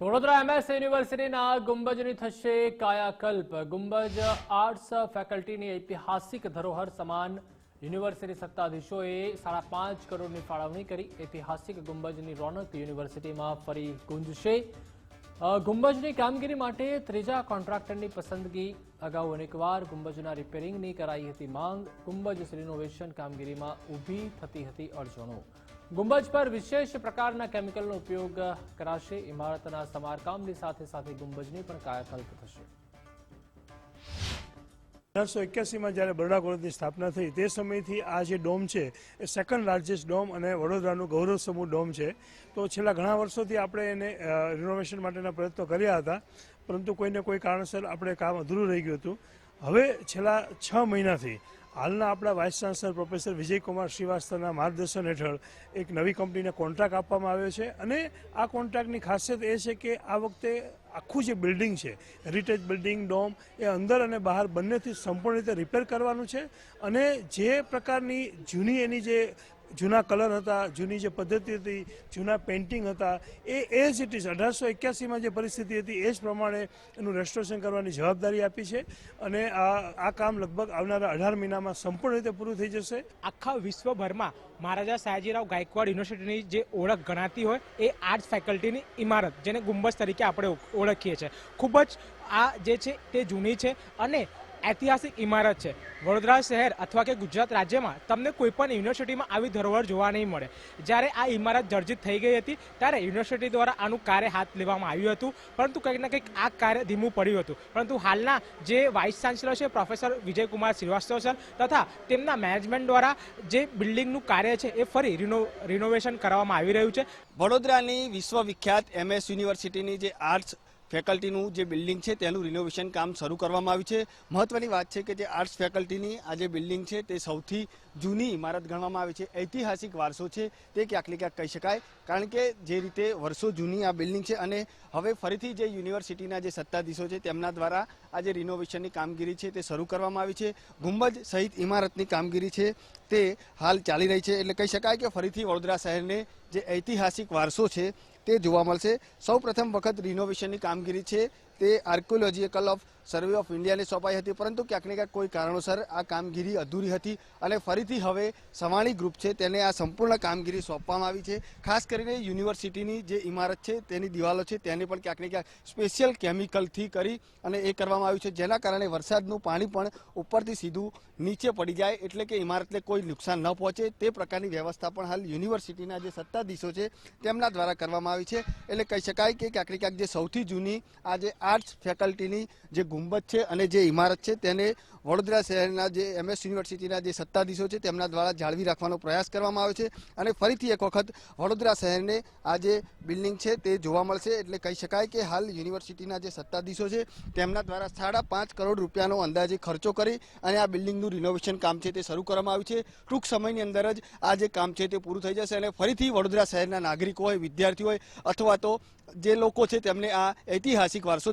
Vadodara MS યુનિવર્સિટીના ગુંબજની થશે કાયાકલ્પ. ગુંબજ arts ફેકલ્ટીની ઐતિહાસિક ધરોહર સમાન યુનિવર્સિટી સત્તાધીશોએ સાડા પાંચ કરોડની ફાળવણી કરી. ઐતિહાસિક ગુંબજની રોનક યુનિવર્સિટીમાં ફરી ગુંજશે. ગુંબજની કામગીરી માટે ત્રીજા કોન્ટ્રાક્ટરની પસંદગી. અગાઉ અનેકવાર ગુંબજના રિપેરિંગની કરાઈ હતી માંગ. ગુંબજ રિનોવેશન કામગીરીમાં ઊભી થતી હતી અડચણો. ગુંબજ પર વિશેષ પ્રકારના કેમિકલનો ઉપયોગ કરાશે. ઇમારતના સમારકામની સાથે સાથે ગુંબજની પણ કાયાકલ્પ થશે. અઢારસો એક્યાસીમાં જ્યારે બરોડા કોલેજની સ્થાપના થઈ, તે સમયથી આ જે ડોમ છે, એ સેકન્ડ લાર્જેસ્ટ ડોમ અને વડોદરાનું ગૌરવ સમૂહ ડોમ છે. તો છેલ્લા ઘણા વર્ષોથી આપણે એને રિનોવેશન માટેના પ્રયત્નો કર્યા હતા. પરંતુ કોઈને કોઈ કારણસર આપણે કામ અધૂરું રહી ગયું હતું. હવે છેલ્લા છ મહિનાથી હાલના આપણા વાઇસ ચાન્સલર પ્રોફેસર વિજયકુમાર શ્રીવાસ્તવના માર્ગદર્શન હેઠળ એક નવી કંપનીને કોન્ટ્રાક્ટ આપવામાં આવ્યો છે. અને આ કોન્ટ્રાક્ટની ખાસિયત એ છે કે આ વખતે આખું જે બિલ્ડિંગ છે હેરિટેજ બિલ્ડિંગ ડોમ એ અંદર અને બહાર બંનેથી સંપૂર્ણ રીતે રિપેર કરવાનું છે. અને જે પ્રકારની જૂની એની જે જૂના કલર હતા, જૂની જે પદ્ધતિ હતી, જૂના પેઇન્ટિંગ હતા, એ એ જ ઇટ ઇઝ અઢારસો એક્યાસીમાં જે પરિસ્થિતિ હતી, એ જ પ્રમાણે એનું રેસ્ટોરેશન કરવાની જવાબદારી આપી છે અને આ આ કામ લગભગ આવનારા અઢાર મહિનામાં સંપૂર્ણ રીતે પૂરું થઈ જશે. આખા વિશ્વભરમાં મહારાજા સયાજીરાવ ગાયકવાડ યુનિવર્સિટીની જે ઓળખ ગણાતી હોય, એ આર્ટ્સ ફેકલ્ટીની ઇમારત, જેને ગુંબજ તરીકે આપણે ઓળખીએ છીએ. ખૂબ જ આ જે છે, તે જૂની છે અને ઐતિહાસિક ઇમારત છે. વડોદરા શહેર અથવા કે ગુજરાત રાજ્યમાં તમને કોઈ પણ યુનિવર્સિટીમાં આવી ધરોહર જોવા નહીં મળે. જ્યારે આ ઇમારત જર્જિત થઈ ગઈ હતી, ત્યારે યુનિવર્સિટી દ્વારા આનું કાર્ય હાથ લેવામાં આવ્યું હતું, પરંતુ કંઈક ને કંઈક આ કાર્ય ધીમું પડ્યું હતું. પરંતુ હાલના જે વાઇસ ચાન્સેલર છે, પ્રોફેસર વિજયકુમાર શ્રીવાસ્તવ સર તથા તેમના મેનેજમેન્ટ દ્વારા જે બિલ્ડિંગનું કાર્ય છે, એ ફરી રિનો, રિનોવેશન કરવામાં આવી રહ્યું છે. વડોદરાની વિશ્વવિખ્યાત એમએસ યુનિવર્સિટીની જે આર્ટ્સ ફેકલ્ટીનું જે બિલ્ડિંગ છે તેનું રિનોવેશન કામ શરૂ કરવામાં આવ્યું છે. મહત્વની વાત છે કે જે આર્ટ્સ ફેકલ્ટીની આ જે બિલ્ડિંગ છે તે સૌથી જૂની ઇમારત ગણવામાં આવે છે. ઐતિહાસિક વારસો છે તે ક્યાંક ને ક્યાંક કહી શકાય, કારણ કે જે રીતે વર્ષો જૂની આ બિલ્ડિંગ છે અને હવે ફરીથી જે યુનિવર્સિટીના જે સત્તાધીશો છે તેમના દ્વારા આ જે રિનોવેશનની કામગીરી છે તે શરૂ કરવામાં આવી છે. ગુંબજ સહિત ઇમારતની કામગીરી છે તે હાલ ચાલી રહી છે. એટલે કહી શકાય કે ફરીથી વડોદરા શહેરને જે ઐતિહાસિક વારસો છે તે જોવા મળશે. સૌ પ્રથમ વખત રિનોવેશનની કામગીરી છે. તે આર્કોલોજીકલ ઓફ સર્વે ઓફ ઇન્ડિયાને સોંપાઈ હતી, પરંતુ ક્યાંક ને ક્યાંક કોઈ કારણોસર આ કામગીરી અધૂરી હતી અને ફરીથી હવે સવાણી ગ્રુપ છે તેને આ સંપૂર્ણ કામગીરી સોંપવામાં આવી છે. ખાસ કરીને યુનિવર્સિટીની જે ઇમારત છે, તેની દિવાલો છે, તેને પણ ક્યાંક ને ક્યાંક સ્પેશિયલ કેમિકલથી કરી અને એ કરવામાં આવ્યું છે. જેના કારણે વરસાદનું પાણી પણ ઉપરથી સીધું નીચે પડી જાય, એટલે કે ઇમારતને કોઈ નુકસાન ન પહોંચે. તે પ્રકારની વ્યવસ્થા પણ હાલ યુનિવર્સિટીના જે સત્તાધીશો છે, તેમના દ્વારા કરવામાં આવી છે. એટલે કહી શકાય કે ક્યાંક ને ક્યાંક જે સૌથી જૂની આ જે આર્ટ્સ ફેકલ્ટીની જે ગુંબજ છે અને જે ઇમારત છે તેને વડોદરા શહેરના જે એમએસ યુનિવર્સિટીના જે સત્તાધીશો છે તેમના દ્વારા જાળવી રાખવાનો પ્રયાસ કરવામાં આવ્યો છે અને ફરીથી એક વખત વડોદરા શહેરને આ જે બિલ્ડિંગ છે તે જોવા મળશે એટલે કહી શકાય કે હાલ યુનિવર્સિટીના જે સત્તાધીશો છે તેમના દ્વારા સાડા પાંચ કરોડ રૂપિયાનો અંદાજે ખર્ચો કરી અને આ બિલ્ડિંગનું રિનોવેશન કામ છે તે શરૂ કરવામાં આવ્યું છે. ટૂંક સમયની અંદર જ આ જે કામ છે તે પૂરું થઈ જશે અને ફરીથી વડોદરા શહેરના નાગરિકો હોય, વિદ્યાર્થીઓ હોય અથવા તો જે લોકો છે તેમને આ ઐતિહાસિક વારસો